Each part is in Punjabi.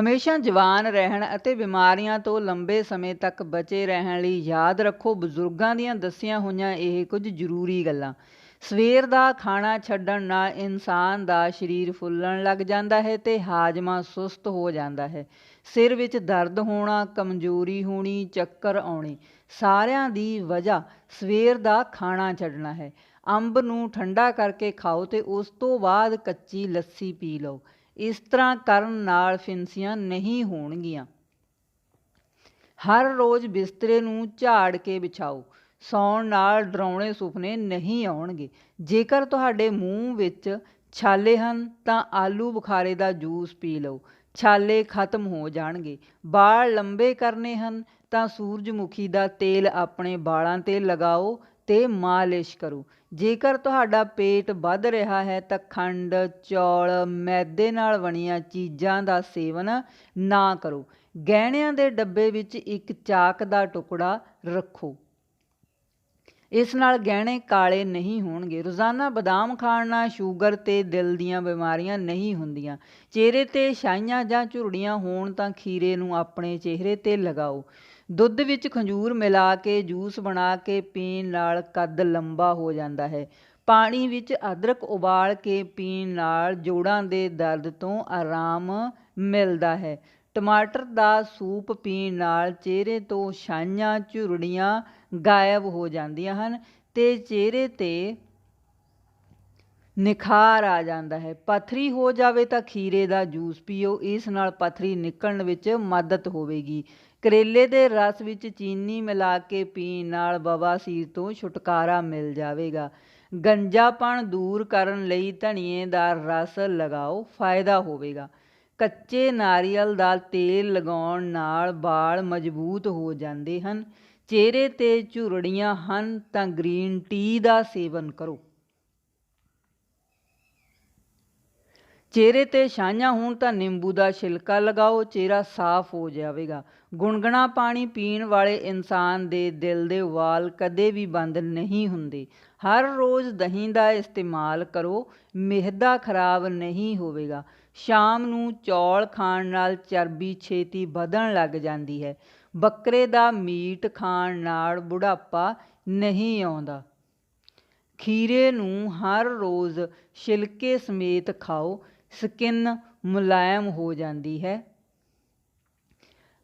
ਹਮੇਸ਼ਾ ਜਵਾਨ ਰਹਿਣ ਅਤੇ ਬਿਮਾਰੀਆਂ ਤੋਂ ਲੰਬੇ ਸਮੇਂ ਤੱਕ ਬਚੇ ਰਹਿਣ ਲਈ ਯਾਦ ਰੱਖੋ, ਬਜ਼ੁਰਗਾਂ ਦੀਆਂ ਦੱਸੀਆਂ ਹੋਈਆਂ ਇਹ ਕੁਝ ਜ਼ਰੂਰੀ ਗੱਲਾਂ। ਸਵੇਰ ਦਾ ਖਾਣਾ ਛੱਡਣ ਨਾਲ ਇਨਸਾਨ ਦਾ ਸਰੀਰ ਫੁੱਲਣ ਲੱਗ ਜਾਂਦਾ ਹੈ ਤੇ ਹਾਜ਼ਮਾ ਸੁਸਤ ਹੋ ਜਾਂਦਾ ਹੈ। ਸਿਰ ਵਿੱਚ ਦਰਦ ਹੋਣਾ, ਕਮਜ਼ੋਰੀ ਹੋਣੀ, ਚੱਕਰ ਆਉਣੇ, ਸਾਰਿਆਂ ਦੀ ਵਜ੍ਹਾ ਸਵੇਰ ਦਾ ਖਾਣਾ ਛੱਡਣਾ ਹੈ। ਅੰਬ ਨੂੰ ਠੰਡਾ ਕਰਕੇ ਖਾਓ ਤੇ ਉਸ ਤੋਂ ਬਾਅਦ ਕੱਚੀ ਲੱਸੀ ਪੀ ਲਓ। ਇਸ ਤਰ੍ਹਾਂ ਕਰਨ ਨਾਲ ਫਿੰਸੀਆਂ ਨਹੀਂ ਹੋਣਗੀਆਂ। ਹਰ ਰੋਜ਼ ਬਿਸਤਰੇ ਨੂੰ ਝਾੜ ਕੇ ਵਿਛਾਓ। ਸੌਣ ਨਾਲ ਡਰਾਉਣੇ ਸੁਪਨੇ ਨਹੀਂ ਆਉਣਗੇ। ਜੇਕਰ ਤੁਹਾਡੇ ਮੂੰਹ ਵਿੱਚ ਛਾਲੇ ਹਨ, ਤਾਂ ਆਲੂ ਬੁਖਾਰੇ ਦਾ ਜੂਸ ਪੀ ਲਓ। ਛਾਲੇ ਖਤਮ ਹੋ ਜਾਣਗੇ। ਵਾਲ ਲੰਬੇ ਕਰਨੇ ਹਨ, ਤਾਂ ਸੂਰਜਮੁਖੀ ਦਾ ਤੇਲ ਆਪਣੇ ਵਾਲਾਂ 'ਤੇ ਲਗਾਓ। ਤੇ ਮਾਲਿਸ਼ ਕਰੋ। ਜੇਕਰ ਤੁਹਾਡਾ ਪੇਟ ਵੱਧ ਰਿਹਾ ਹੈ ਤਾਂ ਖੰਡ, ਚੌਲ, ਮੈਦੇ ਨਾਲ ਬਣੀਆਂ ਚੀਜ਼ਾਂ ਦਾ ਸੇਵਨ ਨਾ ਕਰੋ। ਗਹਿਣਿਆਂ ਦੇ ਡੱਬੇ ਵਿੱਚ ਇੱਕ ਚਾਕ ਦਾ ਟੁਕੜਾ ਰੱਖੋ। ਇਸ ਨਾਲ ਗਹਿਣੇ ਕਾਲੇ ਨਹੀਂ ਹੋਣਗੇ। ਰੋਜ਼ਾਨਾ ਬਦਾਮ ਖਾਣ ਨਾਲ ਸ਼ੂਗਰ ਤੇ ਦਿਲ ਦੀਆਂ ਬਿਮਾਰੀਆਂ ਨਹੀਂ ਹੁੰਦੀਆਂ। ਚਿਹਰੇ ਤੇ ਛਾਈਆਂ ਜਾਂ ਝੁਰੜੀਆਂ ਹੋਣ ਤਾਂ ਖੀਰੇ ਨੂੰ ਆਪਣੇ ਚਿਹਰੇ ਤੇ ਲਗਾਓ। ਦੁੱਧ ਵਿੱਚ ਖੰਜੂਰ ਮਿਲਾ ਕੇ, ਜੂਸ ਬਣਾ ਕੇ ਪੀਣ ਨਾਲ ਕੱਦ ਲੰਬਾ ਹੋ ਜਾਂਦਾ ਹੈ। ਪਾਣੀ ਵਿੱਚ ਅਦਰਕ ਉਬਾਲ ਕੇ ਪੀਣ ਨਾਲ ਜੋੜਾਂ ਦੇ ਦਰਦ ਤੋਂ ਆਰਾਮ ਮਿਲਦਾ ਹੈ। ਟਮਾਟਰ ਦਾ ਸੂਪ ਪੀਣ ਨਾਲ ਚਿਹਰੇ ਤੋਂ ਛਾਈਆਂ, ਝੁਰੜੀਆਂ ਗਾਇਬ ਹੋ ਜਾਂਦੀਆਂ ਹਨ ਤੇ ਚਿਹਰੇ ਤੇ ਨਿਖਾਰ ਆ ਜਾਂਦਾ ਹੈ। ਪਥਰੀ ਹੋ ਜਾਵੇ ਤਾਂ ਖੀਰੇ ਦਾ ਜੂਸ ਪੀਓ। ਇਸ ਨਾਲ ਪਥਰੀ ਨਿਕਲਣ ਵਿੱਚ ਮਦਦ ਹੋਵੇਗੀ। ਕਰੇਲੇ ਦੇ ਰਸ ਵਿੱਚ ਚੀਨੀ ਮਿਲਾ ਕੇ ਪੀਣ ਨਾਲ ਬਵਾਸੀਰ ਤੋਂ ਛੁਟਕਾਰਾ ਮਿਲ ਜਾਵੇਗਾ। ਗੰਜਾਪਣ ਦੂਰ ਕਰਨ ਲਈ ਧਨੀਏ ਦਾ ਰਸ ਲਗਾਓ, ਫਾਇਦਾ ਹੋਵੇਗਾ। ਕੱਚੇ ਨਾਰੀਅਲ ਦਾ ਤੇਲ ਲਗਾਉਣ ਨਾਲ ਵਾਲ ਮਜ਼ਬੂਤ ਹੋ ਜਾਂਦੇ ਹਨ। ਚਿਹਰੇ ਤੇ ਝੁਰੜੀਆਂ ਹਨ ਤਾਂ ਗ੍ਰੀਨ ਟੀ ਦਾ ਸੇਵਨ ਕਰੋ। ਚਿਹਰੇ ਤੇ ਛਾਈਆਂ ਹੋਣ ਤਾਂ ਨਿੰਬੂ ਦਾ ਛਿਲਕਾ ਲਗਾਓ, ਚਿਹਰਾ ਸਾਫ਼ ਹੋ ਜਾਵੇਗਾ। ਗੁਣਗੁਣਾ ਪਾਣੀ ਪੀਣ ਵਾਲੇ ਇਨਸਾਨ ਦੇ ਦਿਲ ਦੇ ਵਾਲ ਕਦੇ ਵੀ ਬੰਦ ਨਹੀਂ ਹੁੰਦੇ। ਹਰ ਰੋਜ਼ ਦਹੀਂ ਦਾ ਇਸਤੇਮਾਲ ਕਰੋ, ਮਿਹਦਾ ਖਰਾਬ ਨਹੀਂ ਹੋਵੇਗਾ। ਸ਼ਾਮ ਨੂੰ ਚੌਲ ਖਾਣ ਨਾਲ ਚਰਬੀ ਛੇਤੀ ਵਧਣ ਲੱਗ ਜਾਂਦੀ ਹੈ। ਬੱਕਰੇ ਦਾ ਮੀਟ ਖਾਣ ਨਾਲ ਬੁਢਾਪਾ ਨਹੀਂ ਆਉਂਦਾ। ਖੀਰੇ ਨੂੰ ਹਰ ਰੋਜ਼ ਛਿਲਕੇ ਸਮੇਤ ਖਾਓ। ਸਕਿਨ ਮੁਲਾਇਮ ਹੋ ਜਾਂਦੀ ਹੈ।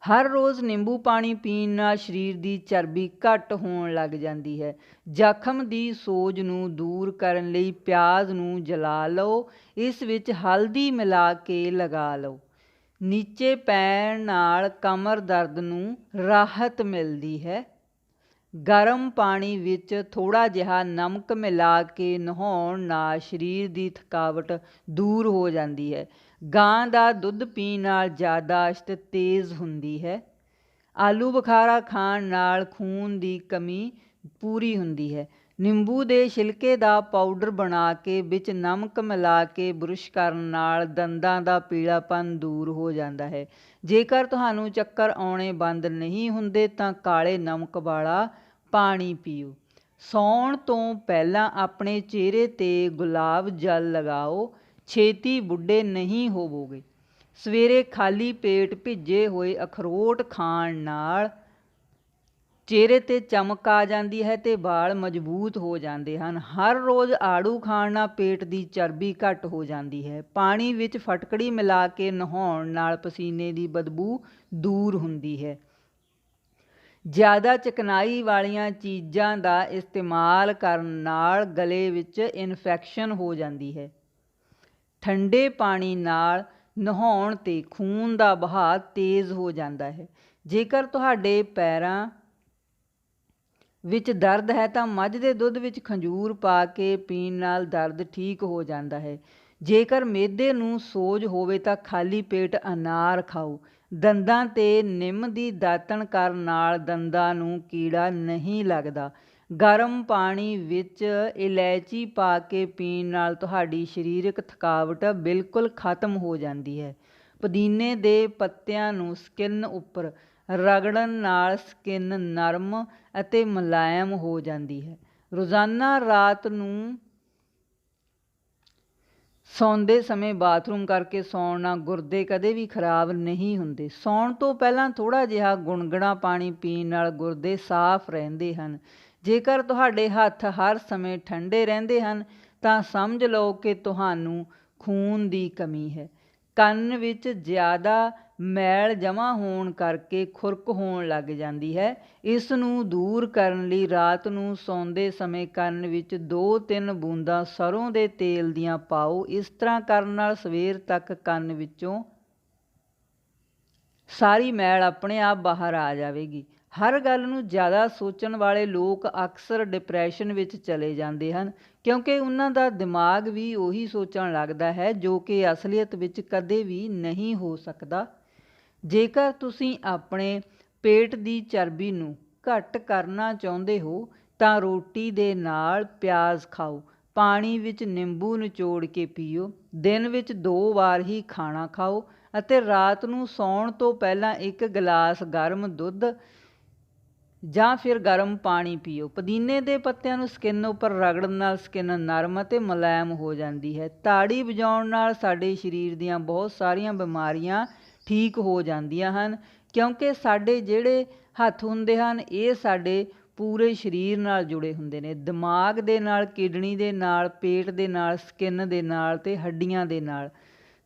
ਹਰ ਰੋਜ਼ ਨਿੰਬੂ ਪਾਣੀ ਪੀਣ ਨਾਲ ਸਰੀਰ ਦੀ ਚਰਬੀ ਘੱਟ ਹੋਣ ਲੱਗ ਜਾਂਦੀ ਹੈ। ਜ਼ਖਮ ਦੀ ਸੋਜ ਨੂੰ ਦੂਰ ਕਰਨ ਲਈ ਪਿਆਜ਼ ਨੂੰ ਜਲਾ ਲਓ। ਇਸ ਵਿੱਚ ਹਲਦੀ ਮਿਲਾ ਕੇ ਲਗਾ ਲਓ। ਨੀਚੇ ਪੈਣ ਨਾਲ ਕਮਰ ਦਰਦ ਨੂੰ ਰਾਹਤ ਮਿਲਦੀ ਹੈ। ਗਰਮ ਪਾਣੀ ਵਿੱਚ ਥੋੜ੍ਹਾ ਜਿਹਾ ਨਮਕ ਮਿਲਾ ਕੇ ਨਹਾਉਣ ਨਾਲ ਸਰੀਰ ਦੀ ਥਕਾਵਟ ਦੂਰ ਹੋ ਜਾਂਦੀ ਹੈ। ਗਾਂ ਦਾ ਦੁੱਧ ਪੀਣ ਨਾਲ ਯਾਦਾਸ਼ਤ ਤੇਜ਼ ਹੁੰਦੀ ਹੈ। ਆਲੂ ਬੁਖਾਰਾ ਖਾਣ ਨਾਲ ਖੂਨ ਦੀ ਕਮੀ ਪੂਰੀ ਹੁੰਦੀ ਹੈ। ਨਿੰਬੂ ਦੇ ਛਿਲਕੇ ਦਾ ਪਾਊਡਰ ਬਣਾ ਕੇ ਵਿੱਚ ਨਮਕ ਮਿਲਾ ਕੇ ਬੁਰਸ਼ ਕਰਨ ਨਾਲ ਦੰਦਾਂ ਦਾ ਪੀਲਾਪਨ ਦੂਰ ਹੋ ਜਾਂਦਾ ਹੈ। ਜੇਕਰ ਤੁਹਾਨੂੰ ਚੱਕਰ ਆਉਣੇ ਬੰਦ ਨਹੀਂ ਹੁੰਦੇ ਤਾਂ ਕਾਲੇ ਨਮਕ ਵਾਲਾ ਪਾਣੀ ਪੀਓ। ਸੌਣ ਤੋਂ ਪਹਿਲਾਂ ਆਪਣੇ ਚਿਹਰੇ ਤੇ ਗੁਲਾਬ ਜਲ ਲਗਾਓ। ਛੇਤੀ ਬੁੱਢੇ ਨਹੀਂ ਹੋਵੋਗੇ। ਸਵੇਰੇ ਖਾਲੀ ਪੇਟ ਭਿੱਜੇ ਹੋਏ ਅਖਰੋਟ ਖਾਣ ਨਾਲ ਚਿਹਰੇ ਤੇ ਚਮਕ ਆ ਜਾਂਦੀ ਹੈ ਤੇ ਵਾਲ ਮਜ਼ਬੂਤ ਹੋ ਜਾਂਦੇ ਹਨ। ਹਰ ਰੋਜ਼ ਆੜੂ ਖਾਣ ਨਾਲ ਪੇਟ ਦੀ ਚਰਬੀ ਘੱਟ ਹੋ ਜਾਂਦੀ ਹੈ। ਪਾਣੀ ਵਿੱਚ ਫਟਕੜੀ ਮਿਲਾ ਕੇ ਨਹਾਉਣ ਨਾਲ ਪਸੀਨੇ ਦੀ ਬਦਬੂ ਦੂਰ ਹੁੰਦੀ ਹੈ। ਜ਼ਿਆਦਾ ਚਿਕਨਾਈ ਵਾਲੀਆਂ ਚੀਜ਼ਾਂ ਦਾ ਇਸਤੇਮਾਲ ਕਰਨ ਨਾਲ ਗਲੇ ਵਿੱਚ ਇਨਫੈਕਸ਼ਨ ਹੋ ਜਾਂਦੀ ਹੈ। ਠੰਡੇ ਪਾਣੀ ਨਾਲ ਨਹਾਉਣ ਤੇ ਖੂਨ ਦਾ ਵਹਾਅ ਤੇਜ਼ ਹੋ ਜਾਂਦਾ ਹੈ। ਜੇਕਰ ਤੁਹਾਡੇ ਪੈਰਾਂ ਵਿੱਚ ਦਰਦ ਹੈ ਤਾਂ ਮੱਝ ਦੇ ਦੁੱਧ ਵਿੱਚ ਖੰਜੂਰ ਪਾ ਕੇ ਪੀਣ ਨਾਲ ਦਰਦ ਠੀਕ ਹੋ ਜਾਂਦਾ ਹੈ। ਜੇਕਰ ਮੇਦੇ ਨੂੰ ਸੋਜ ਹੋਵੇ ਤਾਂ ਖਾਲੀ ਪੇਟ ਅਨਾਰ ਖਾਓ। ਦੰਦਾਂ ਤੇ ਨਿੰਮ ਦੀ ਦਾਤਣ ਕਰਨ ਨਾਲ ਦੰਦਾਂ ਨੂੰ ਕੀੜਾ ਨਹੀਂ ਲੱਗਦਾ। ਗਰਮ ਪਾਣੀ ਵਿੱਚ ਇਲਾਇਚੀ ਪਾ ਕੇ ਪੀਣ ਨਾਲ ਤੁਹਾਡੀ ਸਰੀਰਕ ਥਕਾਵਟ ਬਿਲਕੁਲ ਖਤਮ ਹੋ ਜਾਂਦੀ ਹੈ। ਪੁਦੀਨੇ ਦੇ ਪੱਤਿਆਂ ਨੂੰ ਸਕਿਨ ਉੱਪਰ ਰਗੜਨ ਨਾਲ ਸਕਿਨ ਨਰਮ ਅਤੇ ਮੁਲਾਇਮ ਹੋ ਜਾਂਦੀ ਹੈ। ਰੋਜ਼ਾਨਾ ਰਾਤ ਨੂੰ ਸੌਂਦੇ ਸਮੇਂ ਬਾਥਰੂਮ ਕਰਕੇ ਸੌਣ ਨਾਲ ਗੁਰਦੇ ਕਦੇ ਵੀ ਖਰਾਬ ਨਹੀਂ ਹੁੰਦੇ। ਸੌਣ ਤੋਂ ਪਹਿਲਾਂ ਥੋੜ੍ਹਾ ਜਿਹਾ ਗੁਣਗੁਣਾ ਪਾਣੀ ਪੀਣ ਨਾਲ ਗੁਰਦੇ ਸਾਫ਼ ਰਹਿੰਦੇ ਹਨ। ਜੇਕਰ ਤੁਹਾਡੇ ਹੱਥ ਹਰ ਸਮੇਂ ਠੰਡੇ ਰਹਿੰਦੇ ਹਨ, ਤਾਂ ਸਮਝ ਲਓ ਕਿ ਤੁਹਾਨੂੰ ਖੂਨ ਦੀ ਕਮੀ ਹੈ। ਕੰਨ ਵਿੱਚ ਜ਼ਿਆਦਾ ਮੈਲ ਜਮ੍ਹਾਂ ਹੋਣ ਕਰਕੇ ਖੁਰਕ ਹੋਣ ਲੱਗ ਜਾਂਦੀ ਹੈ। ਇਸ ਨੂੰ ਦੂਰ ਕਰਨ ਲਈ ਰਾਤ ਨੂੰ ਸੌਂਦੇ ਸਮੇਂ ਕੰਨ ਵਿੱਚ 2-3 ਬੂੰਦਾਂ ਸਰੋਂ ਦੇ ਤੇਲ ਦੀਆਂ ਪਾਓ। ਇਸ ਤਰ੍ਹਾਂ ਕਰਨ ਨਾਲ ਸਵੇਰ ਤੱਕ ਕੰਨ ਵਿੱਚੋਂ ਸਾਰੀ ਮੈਲ ਆਪਣੇ ਆਪ ਬਾਹਰ ਆ ਜਾਵੇਗੀ। ਹਰ ਗੱਲ ਨੂੰ ਜ਼ਿਆਦਾ ਸੋਚਣ ਵਾਲੇ ਲੋਕ ਅਕਸਰ ਡਿਪਰੈਸ਼ਨ ਵਿੱਚ ਚਲੇ ਜਾਂਦੇ ਹਨ, ਕਿਉਂਕਿ ਉਹਨਾਂ ਦਾ ਦਿਮਾਗ ਵੀ ਉਹੀ ਸੋਚਣ ਲੱਗਦਾ ਹੈ ਜੋ ਕਿ ਅਸਲੀਅਤ ਵਿੱਚ ਕਦੇ ਵੀ ਨਹੀਂ ਹੋ ਸਕਦਾ। ਜੇਕਰ ਤੁਸੀਂ ਆਪਣੇ ਪੇਟ ਦੀ ਚਰਬੀ ਨੂੰ ਘੱਟ ਕਰਨਾ ਚਾਹੁੰਦੇ ਹੋ, ਤਾਂ ਰੋਟੀ ਦੇ ਨਾਲ ਪਿਆਜ਼ ਖਾਓ। ਪਾਣੀ ਵਿੱਚ ਨਿੰਬੂ ਨਿਚੋੜ ਕੇ ਪੀਓ। ਦਿਨ ਵਿੱਚ ਦੋ ਵਾਰ ਹੀ ਖਾਣਾ ਖਾਓ ਅਤੇ ਰਾਤ ਨੂੰ ਸੌਣ ਤੋਂ ਪਹਿਲਾਂ ਇੱਕ ਗਲਾਸ ਗਰਮ ਦੁੱਧ ਜਾਂ ਫਿਰ ਗਰਮ ਪਾਣੀ ਪੀਓ। ਪੁਦੀਨੇ ਦੇ ਪੱਤਿਆਂ ਨੂੰ ਸਕਿਨ ਉੱਪਰ ਰਗੜਨ ਨਾਲ ਸਕਿਨ ਨਰਮ ਅਤੇ ਮੁਲਾਇਮ ਹੋ ਜਾਂਦੀ ਹੈ। ਤਾੜੀ ਵਜਾਉਣ ਨਾਲ ਸਾਡੇ ਸਰੀਰ ਦੀਆਂ ਬਹੁਤ ਸਾਰੀਆਂ ਬਿਮਾਰੀਆਂ ਠੀਕ ਹੋ ਜਾਂਦੀਆਂ ਹਨ, ਕਿਉਂਕਿ ਸਾਡੇ ਜਿਹੜੇ ਹੱਥ ਹੁੰਦੇ ਹਨ, ਇਹ ਸਾਡੇ ਪੂਰੇ ਸਰੀਰ ਨਾਲ ਜੁੜੇ ਹੁੰਦੇ ਨੇ। ਦਿਮਾਗ ਦੇ ਨਾਲ, ਕਿਡਨੀ ਦੇ ਨਾਲ, ਪੇਟ ਦੇ ਨਾਲ, ਸਕਿਨ ਦੇ ਨਾਲ ਅਤੇ ਹੱਡੀਆਂ ਦੇ ਨਾਲ।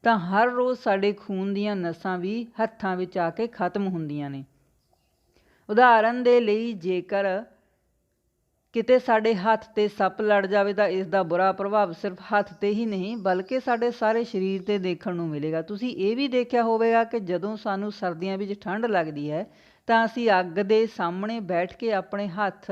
ਤਾਂ ਹਰ ਰੋਜ਼ ਸਾਡੇ ਖੂਨ ਦੀਆਂ ਨਸਾਂ ਵੀ ਹੱਥਾਂ ਵਿੱਚ ਆ ਕੇ ਖਤਮ ਹੁੰਦੀਆਂ ਨੇ। ਉਦਾਹਰਨ ਦੇ ਲਈ ਜੇਕਰ ਕਿਤੇ ਸਾਡੇ ਹੱਥ 'ਤੇ ਸੱਪ ਲੜ ਜਾਵੇ ਤਾਂ ਇਸ ਦਾ ਬੁਰਾ ਪ੍ਰਭਾਵ ਸਿਰਫ ਹੱਥ 'ਤੇ ਹੀ ਨਹੀਂ, ਬਲਕਿ ਸਾਡੇ ਸਾਰੇ ਸਰੀਰ 'ਤੇ ਦੇਖਣ ਨੂੰ ਮਿਲੇਗਾ। ਤੁਸੀਂ ਇਹ ਵੀ ਦੇਖਿਆ ਹੋਵੇਗਾ ਕਿ ਜਦੋਂ ਸਾਨੂੰ ਸਰਦੀਆਂ ਵਿੱਚ ਠੰਡ ਲੱਗਦੀ ਹੈ, ਤਾਂ ਅਸੀਂ ਅੱਗ ਦੇ ਸਾਹਮਣੇ ਬੈਠ ਕੇ ਆਪਣੇ ਹੱਥ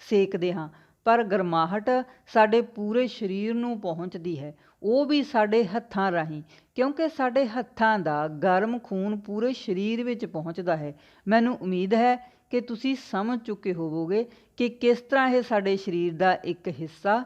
ਸੇਕਦੇ ਹਾਂ, ਪਰ ਗਰਮਾਹਟ ਸਾਡੇ ਪੂਰੇ ਸਰੀਰ ਨੂੰ ਪਹੁੰਚਦੀ ਹੈ। ਉਹ ਵੀ ਸਾਡੇ ਹੱਥਾਂ ਰਾਹੀਂ, ਕਿਉਂਕਿ ਸਾਡੇ ਹੱਥਾਂ ਦਾ ਗਰਮ ਖੂਨ ਪੂਰੇ ਸਰੀਰ ਵਿੱਚ ਪਹੁੰਚਦਾ ਹੈ। ਮੈਨੂੰ ਉਮੀਦ ਹੈ ਕਿ ਤੁਸੀਂ ਸਮਝ ਚੁੱਕੇ ਹੋਵੋਗੇ ਕਿ ਕਿਸ ਤਰ੍ਹਾਂ ਇਹ ਸਾਡੇ ਸਰੀਰ ਦਾ ਇੱਕ ਹਿੱਸਾ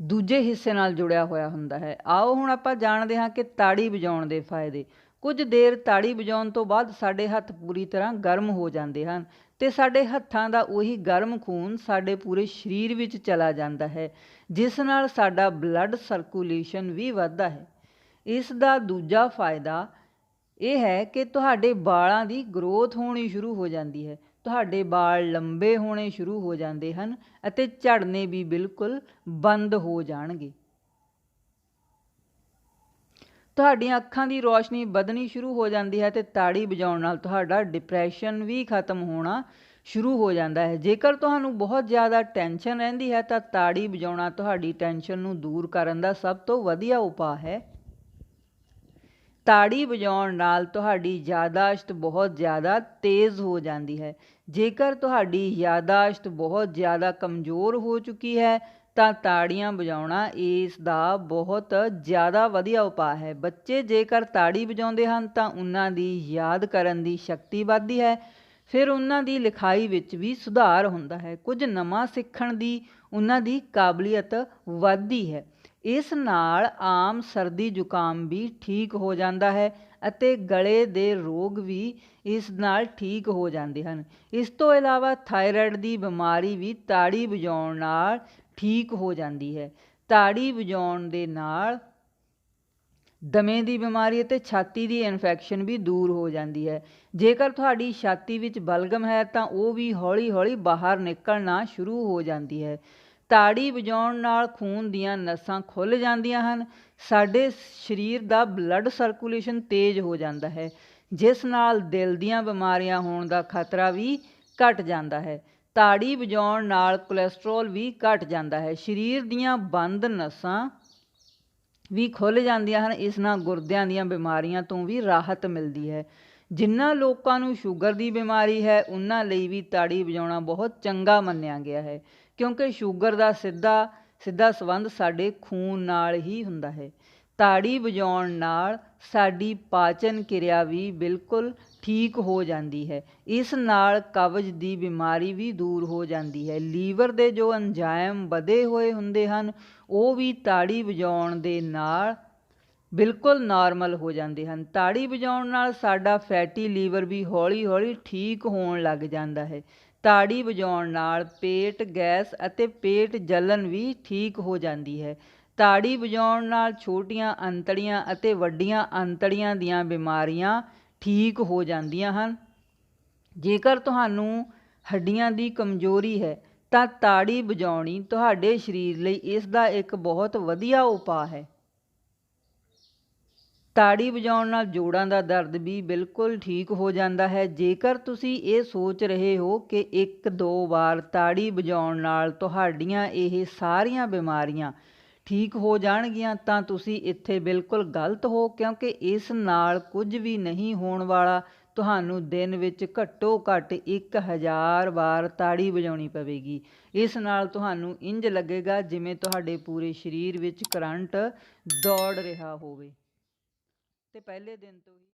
ਦੂਜੇ ਹਿੱਸੇ ਨਾਲ ਜੁੜਿਆ ਹੋਇਆ ਹੁੰਦਾ ਹੈ। ਆਓ ਹੁਣ ਆਪਾਂ ਜਾਣਦੇ ਹਾਂ ਕਿ ਤਾੜੀ ਵਜਾਉਣ ਦੇ ਫਾਇਦੇ। ਕੁਝ ਦੇਰ ਤਾੜੀ ਵਜਾਉਣ ਤੋਂ ਬਾਅਦ ਸਾਡੇ ਹੱਥ ਪੂਰੀ ਤਰ੍ਹਾਂ ਗਰਮ ਹੋ ਜਾਂਦੇ ਹਨ ਤੇ ਸਾਡੇ ਹੱਥਾਂ ਦਾ ਉਹੀ ਗਰਮ ਖੂਨ ਸਾਡੇ ਪੂਰੇ ਸਰੀਰ ਵਿੱਚ ਚਲਾ ਜਾਂਦਾ ਹੈ, ਜਿਸ ਨਾਲ ਸਾਡਾ ਬਲੱਡ ਸਰਕੂਲੇਸ਼ਨ ਵੀ ਵੱਧਦਾ ਹੈ। ਇਸ ਦਾ ਦੂਜਾ ਫਾਇਦਾ ਇਹ ਹੈ ਕਿ ਤੁਹਾਡੇ ਵਾਲਾਂ ਦੀ ਗਰੋਥ ਹੋਣੀ ਸ਼ੁਰੂ ਹੋ ਜਾਂਦੀ ਹੈ। ਤੁਹਾਡੇ ਵਾਲ ਲੰਬੇ ਹੋਣੇ ਸ਼ੁਰੂ ਹੋ ਜਾਂਦੇ ਹਨ ਅਤੇ ਝੜਨੇ ਵੀ ਬਿਲਕੁਲ ਬੰਦ ਹੋ ਜਾਣਗੇ। ਤੁਹਾਡੀਆਂ ਅੱਖਾਂ ਦੀ ਰੋਸ਼ਨੀ ਵਧਣੀ ਸ਼ੁਰੂ ਹੋ ਜਾਂਦੀ ਹੈ ਤੇ ਤਾੜੀ ਵਜਾਉਣ ਨਾਲ ਤੁਹਾਡਾ ਡਿਪਰੈਸ਼ਨ ਵੀ ਖਤਮ ਹੋਣਾ ਸ਼ੁਰੂ ਹੋ ਜਾਂਦਾ ਹੈ। ਜੇਕਰ ਤੁਹਾਨੂੰ ਬਹੁਤ ਜ਼ਿਆਦਾ ਟੈਨਸ਼ਨ ਰਹਿੰਦੀ ਹੈ ਤਾਂ ਤਾੜੀ ਵਜਾਉਣਾ ਤੁਹਾਡੀ ਟੈਨਸ਼ਨ ਨੂੰ ਦੂਰ ਕਰਨ ਦਾ ਸਭ ਤੋਂ ਵਧੀਆ ਉਪਾਅ ਹੈ। ਤਾੜੀ ਵਜਾਉਣ ਨਾਲ ਤੁਹਾਡੀ ਯਾਦਾਸ਼ਤ ਬਹੁਤ ਜ਼ਿਆਦਾ ਤੇਜ਼ ਹੋ ਜਾਂਦੀ ਹੈ। ਜੇਕਰ ਤੁਹਾਡੀ ਯਾਦਾਸ਼ਤ ਬਹੁਤ ਜ਼ਿਆਦਾ ਕਮਜ਼ੋਰ ਹੋ ਚੁੱਕੀ ਹੈ, ਤਾਂ ਤਾੜੀਆਂ ਵਜਾਉਣਾ ਇਸ ਦਾ ਬਹੁਤ ਜ਼ਿਆਦਾ ਵਧੀਆ ਉਪਾਅ ਹੈ। ਬੱਚੇ ਜੇਕਰ ਤਾੜੀ ਵਜਾਉਂਦੇ ਹਨ, ਤਾਂ ਉਹਨਾਂ ਦੀ ਯਾਦ ਕਰਨ ਦੀ ਸ਼ਕਤੀ ਵੱਧਦੀ ਹੈ। ਫਿਰ ਉਹਨਾਂ ਦੀ ਲਿਖਾਈ ਵਿੱਚ ਵੀ ਸੁਧਾਰ ਹੁੰਦਾ ਹੈ। ਕੁਝ ਨਵਾਂ ਸਿੱਖਣ ਦੀ ਉਹਨਾਂ ਦੀ ਕਾਬਲੀਅਤ ਵੱਧਦੀ ਹੈ। ਇਸ ਨਾਲ ਆਮ ਸਰਦੀ ਜ਼ੁਕਾਮ ਵੀ ਠੀਕ ਹੋ ਜਾਂਦਾ ਹੈ ਅਤੇ ਗਲੇ ਦੇ ਰੋਗ ਵੀ ਇਸ ਨਾਲ ਠੀਕ ਹੋ ਜਾਂਦੇ ਹਨ। ਇਸ ਤੋਂ ਇਲਾਵਾ ਥਾਇਰਾਇਡ ਦੀ ਬਿਮਾਰੀ ਵੀ ਤਾੜੀ ਵਜਾਉਣ ਨਾਲ ਠੀਕ ਹੋ ਜਾਂਦੀ ਹੈ। ਤਾੜੀ ਵਜਾਉਣ ਦੇ ਨਾਲ ਦਮੇ ਦੀ ਬਿਮਾਰੀ ਅਤੇ ਛਾਤੀ ਦੀ ਇਨਫੈਕਸ਼ਨ ਵੀ ਦੂਰ ਹੋ ਜਾਂਦੀ ਹੈ। ਜੇਕਰ ਤੁਹਾਡੀ ਛਾਤੀ ਵਿੱਚ ਬਲਗਮ ਹੈ ਤਾਂ ਉਹ ਵੀ ਹੌਲੀ-ਹੌਲੀ ਬਾਹਰ ਨਿਕਲਣਾ ਸ਼ੁਰੂ ਹੋ ਜਾਂਦੀ ਹੈ। ਤਾੜੀ ਵਜਾਉਣ ਨਾਲ ਖੂਨ ਦੀਆਂ ਨਸਾਂ ਖੁੱਲ ਜਾਂਦੀਆਂ ਹਨ। ਸਾਡੇ ਸਰੀਰ ਦਾ ਬਲੱਡ ਸਰਕੂਲੇਸ਼ਨ ਤੇਜ਼ ਹੋ ਜਾਂਦਾ ਹੈ, ਜਿਸ ਨਾਲ ਦਿਲ ਦੀਆਂ ਬਿਮਾਰੀਆਂ ਹੋਣ ਦਾ ਖਤਰਾ ਵੀ ਘਟ ਜਾਂਦਾ ਹੈ। ਤਾੜੀ ਵਜਾਉਣ ਨਾਲ ਕੋਲੇਸਟ੍ਰੋਲ ਵੀ ਘਟ ਜਾਂਦਾ ਹੈ। ਸਰੀਰ ਦੀਆਂ ਬੰਦ ਨਸਾਂ ਵੀ ਖੁੱਲ ਜਾਂਦੀਆਂ ਹਨ, ਇਸ ਨਾਲ ਗੁਰਦਿਆਂ ਦੀਆਂ ਬਿਮਾਰੀਆਂ ਤੋਂ ਵੀ ਰਾਹਤ ਮਿਲਦੀ ਹੈ। ਜਿਨ੍ਹਾਂ ਲੋਕਾਂ ਨੂੰ ਸ਼ੂਗਰ ਦੀ ਬਿਮਾਰੀ ਹੈ, ਉਹਨਾਂ ਲਈ ਵੀ ਤਾੜੀ ਵਜਾਉਣਾ ਬਹੁਤ ਚੰਗਾ ਮੰਨਿਆ ਗਿਆ ਹੈ। ਕਿਉਂਕਿ ਸ਼ੂਗਰ ਦਾ ਸਿੱਧਾ ਸਿੱਧਾ ਸੰਬੰਧ ਸਾਡੇ ਖੂਨ ਨਾਲ ਹੀ ਹੁੰਦਾ ਹੈ। ਤਾੜੀ ਵਜਾਉਣ ਨਾਲ ਸਾਡੀ ਪਾਚਨ ਕਿਰਿਆ ਵੀ ਬਿਲਕੁਲ ਠੀਕ ਹੋ ਜਾਂਦੀ ਹੈ। ਇਸ ਨਾਲ ਕਬਜ਼ ਦੀ ਬਿਮਾਰੀ ਵੀ ਦੂਰ ਹੋ ਜਾਂਦੀ ਹੈ। ਲੀਵਰ ਦੇ ਜੋ ਅੰਜਾਇਮ ਵਧੇ ਹੋਏ ਹੁੰਦੇ ਹਨ, ਉਹ ਵੀ ਤਾੜੀ ਵਜਾਉਣ ਦੇ ਨਾਲ ਬਿਲਕੁਲ ਨਾਰਮਲ ਹੋ ਜਾਂਦੇ ਹਨ। ਤਾੜੀ ਵਜਾਉਣ ਨਾਲ ਸਾਡਾ ਫੈਟੀ ਲੀਵਰ ਵੀ ਹੌਲੀ-ਹੌਲੀ ਠੀਕ ਹੋਣ ਲੱਗ ਜਾਂਦਾ ਹੈ। ਤਾੜੀ ਵਜਾਉਣ ਨਾਲ ਪੇਟ, ਗੈਸ ਅਤੇ ਪੇਟ ਜਲਨ ਵੀ ਠੀਕ ਹੋ ਜਾਂਦੀ ਹੈ। ਤਾੜੀ ਵਜਾਉਣ ਨਾਲ ਛੋਟੀਆਂ ਅੰਤੜੀਆਂ ਅਤੇ ਵੱਡੀਆਂ ਅੰਤੜੀਆਂ ਦੀਆਂ ਬਿਮਾਰੀਆਂ ਠੀਕ ਹੋ ਜਾਂਦੀਆਂ ਹਨ। ਜੇਕਰ ਤੁਹਾਨੂੰ ਹੱਡੀਆਂ ਦੀ ਕਮਜ਼ੋਰੀ ਹੈ, ਤਾਂ ਤਾੜੀ ਵਜਾਉਣੀ ਤੁਹਾਡੇ ਸਰੀਰ ਲਈ ਇਸ ਦਾ ਇੱਕ ਬਹੁਤ ਵਧੀਆ ਉਪਾਅ ਹੈ। ਤਾੜੀ ਵਜਾਉਣ ਨਾਲ ਜੋੜਾਂ ਦਾ ਦਰਦ ਵੀ ਬਿਲਕੁਲ ਠੀਕ ਹੋ ਜਾਂਦਾ ਹੈ। ਜੇਕਰ ਤੁਸੀਂ ਇਹ ਸੋਚ ਰਹੇ ਹੋ ਕਿ ਇੱਕ ਦੋ ਵਾਰ ਤਾੜੀ ਵਜਾਉਣ ਨਾਲ ਤੁਹਾਡੀਆਂ ਇਹ ਸਾਰੀਆਂ ਬਿਮਾਰੀਆਂ ਠੀਕ ਹੋ ਜਾਣਗੀਆਂ, ਤਾਂ ਤੁਸੀਂ ਇੱਥੇ ਬਿਲਕੁਲ ਗਲਤ ਹੋ, ਕਿਉਂਕਿ ਇਸ ਨਾਲ ਕੁਝ ਵੀ ਨਹੀਂ ਹੋਣ ਵਾਲਾ। ਤੁਹਾਨੂੰ ਦਿਨ ਵਿੱਚ ਘੱਟੋ ਘੱਟ 1000 ਵਾਰ ਤਾੜੀ ਵਜਾਉਣੀ ਪਵੇਗੀ। ਇਸ ਨਾਲ ਤੁਹਾਨੂੰ ਇੰਜ ਲੱਗੇਗਾ ਜਿਵੇਂ ਤੁਹਾਡੇ ਪੂਰੇ ਸਰੀਰ ਵਿੱਚ ਕਰੰਟ ਦੌੜ ਰਿਹਾ ਹੋਵੇ। ਤੇ ਪਹਿਲੇ ਦਿਨ ਤੋਂ ਹੀ